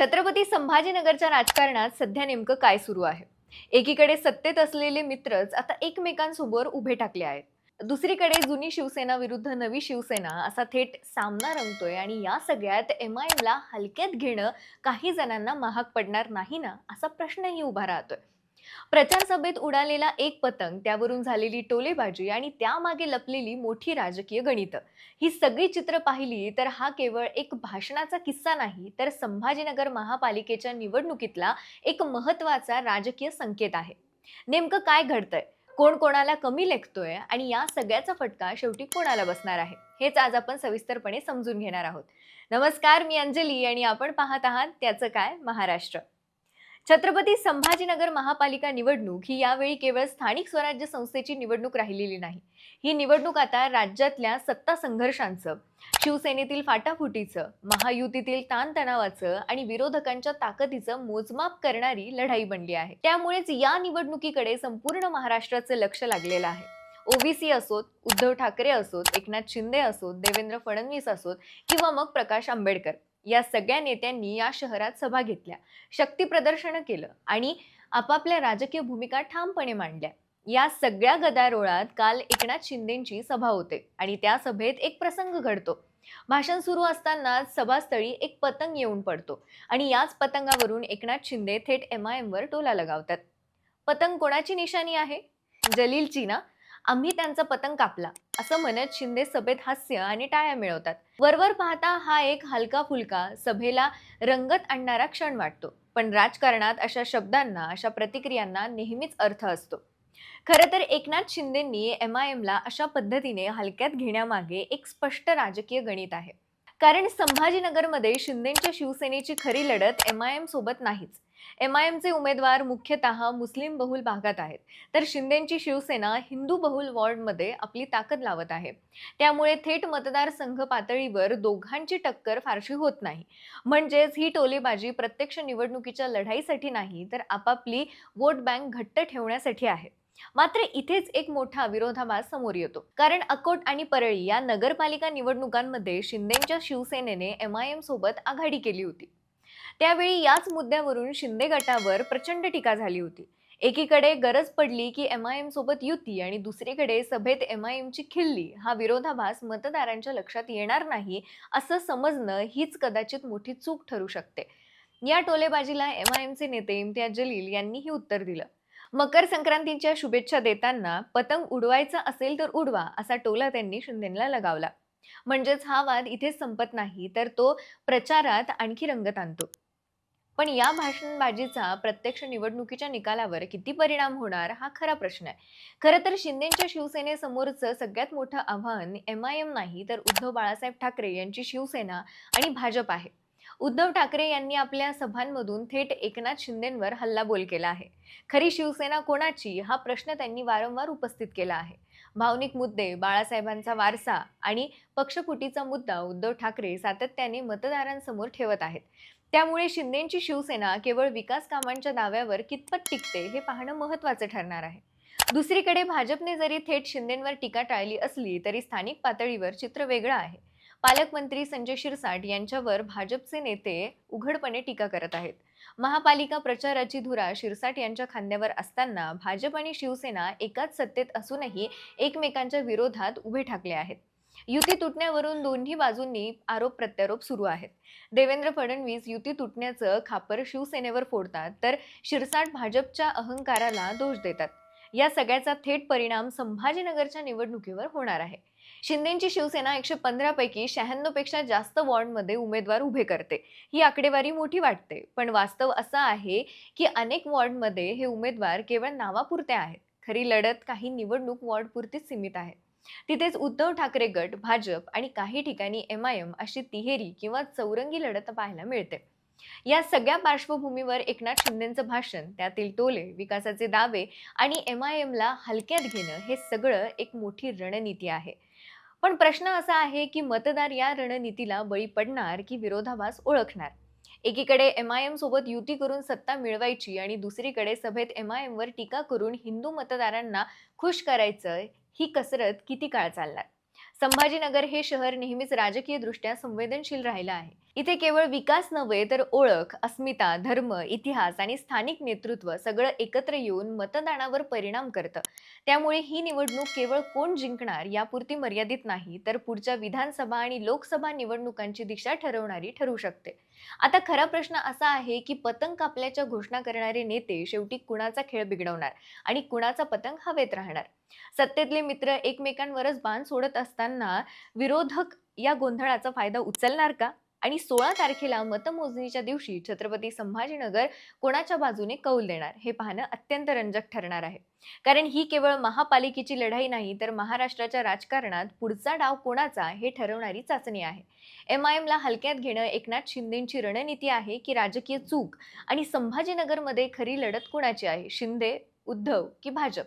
छत्रपती संभाजीनगरच्या राजकारणात सध्या नेमकं काय सुरू आहे? एकीकडे सत्तेत असलेले मित्रच आता एकमेकांसमोर उभे टाकले आहेत. दुसरीकडे जुनी शिवसेना विरुद्ध नवी शिवसेना असा थेट सामना रंगतोय आणि या सगळ्यात एम आय एमला हलक्यात घेणं काही जणांना महाग पडणार नाही ना? असा प्रश्नही उभा राहतोय. प्रचार सभेत उडालेला एक पतंग त्यावरून झालेली टोलेबाजी आणि त्यामागे लपलेली मोठी राजकीय गणितं. ही सगळी चित्र पाहिली तर हा केवळ एक भाषणाचा किस्सा नाही तर संभाजीनगर महापालिकेच्या निवडणुकीतला एक महत्त्वाचा राजकीय संकेत आहे. नेमकं काय घडतंय? कोण कोणाला कमी लेखतोय? आणि या सगळ्याचा फटका शेवटी कोणाला बसणार आहे? हेच आज आपण सविस्तरपणे समजून घेणार आहोत. नमस्कार मी अंजली आणि आपण पाहत आहात त्याचं काय? महाराष्ट्र. छत्रपती संभाजीनगर महापालिका निवडणूक ही यावेळी केवळ स्थानिक स्वराज्य संस्थेची निवडणूक राहिलेली नाही. ही निवडणूक आता राज्यातल्या सत्ता संघर्षांचं शिवसेनेतील फाटाफुटीचं महायुतीतील ताणतणावाचं आणि विरोधकांच्या ताकदीचं मोजमाप करणारी लढाई बनली आहे. त्यामुळेच या निवडणुकीकडे संपूर्ण महाराष्ट्राचं लक्ष लागलेलं आहे. ओबीसी असोत उद्धव ठाकरे असोत एकनाथ शिंदे असोत देवेंद्र फडणवीस असोत किंवा मग प्रकाश आंबेडकर. या सगळ्या नेत्यांनी या शहरात सभा घेतल्या. शक्ती प्रदर्शन केलं आणि आपापल्या राजकीय भूमिका ठामपणे मांडल्या. या सगळ्या गदारोळात काल एकनाथ शिंदेची सभा होते आणि त्या सभेत एक प्रसंग घडतो. भाषण सुरू असताना सभास्थळी एक पतंग येऊन पडतो आणि याच पतंगावरून एकनाथ शिंदे थेट एम आय एमवर टोला लगावतात. पतंग कोणाची निशाणी आहे? जलीलची ना? आम्ही त्यांचा पतंग कापला. असं म्हणत शिंदे सभेत हास्य आणि टाळ्या मिळवतात. वरवर पाहता हा एक हलका फुलका सभेला रंगत आणणारा क्षण वाटतो. पण राजकारणात अशा शब्दांना अशा प्रतिक्रियांना नेहमीच अर्थ असतो. खरं तर एकनाथ शिंदेंनी एम आय एमला अशा पद्धतीने हलक्यात घेण्यामागे एक स्पष्ट राजकीय गणित आहे. कारण संभाजीनगरमध्ये शिंदेच्या शिवसेनेची खरी लढत एम आय एम सोबत नाहीच. एम आय एमचे उमेदवार मुख्यतः मुस्लिम बहुल भागात आहेत. तर शिंदेची शिवसेना हिंदू बहुल वॉर्डमध्ये आपली ताकद लावत आहे. त्यामुळे थेट मतदारसंघ पातळीवर दोघांची टक्कर फारशी होत नाही. म्हणजेच ही टोलेबाजी प्रत्यक्ष निवडणुकीच्या लढाईसाठी नाही तर आपापली वोट बँक घट्ट ठेवण्यासाठी आहे. मात्र इथेच एक मोठा विरोधाभास समोर येतो. कारण अकोट आणि परळी या नगरपालिका निवडणुकांमध्ये शिंदेच्या शिवसेनेने एम आय एम सोबत आघाडी केली होती. त्यावेळी याच मुद्द्यावरून शिंदे गटावर प्रचंड टीका झाली होती. एकीकडे गरज पडली की एम आय एम सोबत युती आणि दुसरीकडे सभेत एम आय एमची खिल्ली. हा विरोधाभास मतदारांच्या लक्षात येणार नाही असं समजणं हीच कदाचित मोठी चूक ठरू शकते. या टोलेबाजीला एम आय एमचे नेते इम्तियाज जलील यांनीही उत्तर दिलं. मकर संक्रांतीच्या शुभेच्छा देताना पतंग उडवायचा असेल तर उडवा असा टोला त्यांनी शिंदेला लगावला. म्हणजेच हा वाद इथेच संपत नाही तर तो प्रचारात आणखी रंगत आणतो. पण या भाषणबाजीचा प्रत्यक्ष निवडणुकीच्या निकालावर किती परिणाम होणार हा खरा प्रश्न आहे. खरं तर शिंदेच्या शिवसेनेसमोरचं सगळ्यात मोठं आव्हान एम आय एम नाही तर उद्धव बाळासाहेब ठाकरे यांची शिवसेना आणि भाजप आहे. उद्धव ठाकरे यांनी आपल्या सभांमधून थेट एकनाथ शिंदेंवर हल्लाबोल केला आहे. खरी शिवसेना कोणाची हा प्रश्न त्यांनी वारंवार उपस्थित केला आहे. भावनिक मुद्दे बाळासाहेबांचा वारसा आणि पक्षफुटीचा मुद्दा उद्धव ठाकरे सातत्याने मतदारांसमोर ठेवत आहेत. त्यामुळे शिंदेची शिवसेना केवळ विकास कामांच्या दाव्यावर कितपत टिकते हे पाहणं महत्त्वाचं ठरणार आहे. दुसरीकडे भाजपने जरी थेट शिंदेंवर टीका टाळली असली तरी स्थानिक पातळीवर चित्र वेगळं आहे. पालकमंत्री संजय शिरसाट यांच्यावर भाजपचे नेते उघडपणे टीका करत आहेत. महापालिका प्रचाराची धुरा शिरसाट यांच्या खांद्यावर असताना भाजप आणि शिवसेना एकाच सत्तेत असूनही एकमेकांच्या विरोधात उभे ठाकले आहेत. युती तुटण्यावरून दोन्ही बाजूंनी आरोप प्रत्यारोप सुरू आहेत. देवेंद्र फडणवीस युती तुटण्याचं खापर शिवसेनेवर फोडतात तर शिरसाट भाजपच्या अहंकाराला दोष देतात. या सगळ्याचा थेट परिणाम संभाजीनगरच्या निवडणुकीवर होणार आहे. शिंदेची शिवसेना एकशे पंधरा पैकी शहाण्णवपेक्षा जास्त वॉर्डमध्ये उमेदवार उभे करते. ही आकडेवारी मोठी वाटते पण वास्तव असं आहे की अनेक वॉर्डमध्ये हे उमेदवार केवळ नावापुरते आहेत. खरी लढत काही निवडणूक वॉर्डपुरतीच सीमित आहे. तिथेच उद्धव ठाकरे गट भाजप आणि काही ठिकाणी एम आय एम अशी तिहेरी किंवा चौरंगी लढत पाहायला मिळते. या सगळ्या पार्श्वभूमीवर एकनाथ शिंदेचं भाषण त्यातील टोले विकासाचे दावे आणि एम आय एमला हलक्यात घेणं हे सगळं एक मोठी रणनीती आहे. पण प्रश्न असा आहे की मतदार या रणनीतीला बळी पडणार की विरोधाभास ओळखणार? एकीकडे एम आय एम सोबत युती करून सत्ता मिळवायची आणि दुसरीकडे सभेत एम आय एमवर टीका करून हिंदू मतदारांना खुश करायचं ही कसरत किती काळ चालणार? संभाजीनगर हे शहर नेहमीच राजकीय दृष्ट्या संवेदनशील राहिलं आहे. इथे केवळ विकास नव्हे तर ओळख अस्मिता धर्म इतिहास आणि स्थानिक नेतृत्व सगळं एकत्र येऊन मतदानावर परिणाम करतं. त्यामुळे ही निवडणूक केवळ कोण जिंकणार यापुरती मर्यादित नाही तर पुढच्या विधानसभा आणि लोकसभा निवडणुकांची दिशा ठरवणारी ठरू शकते. आता खरा प्रश्न असा आहे की पतंग कापल्याच्या घोषणा करणारे नेते शेवटी कुणाचा खेळ बिघडवणार आणि कुणाचा पतंग हवेत राहणार? सत्तेतले मित्र एकमेकांवरच बाण सोडत असताना विरोधक या गोंधळाचा फायदा उचलणार का? आणि सोळा तारखेला मतमोजणीच्या दिवशी छत्रपती संभाजीनगर कोणाच्या बाजूने कौल देणार? हे पाहणं अत्यंत रंजक ठरणार आहे. कारण ही केवळ महापालिकेची लढाई नाही तर महाराष्ट्राच्या राजकारणात पुढचा डाव कोणाचा हे ठरवणारी चाचणी आहे. एम आय एमला हलक्यात घेणं एकनाथ शिंदेची रणनीती आहे की राजकीय चूक आणि संभाजीनगरमध्ये खरी लढत कोणाची आहे? शिंदे उद्धव की भाजप?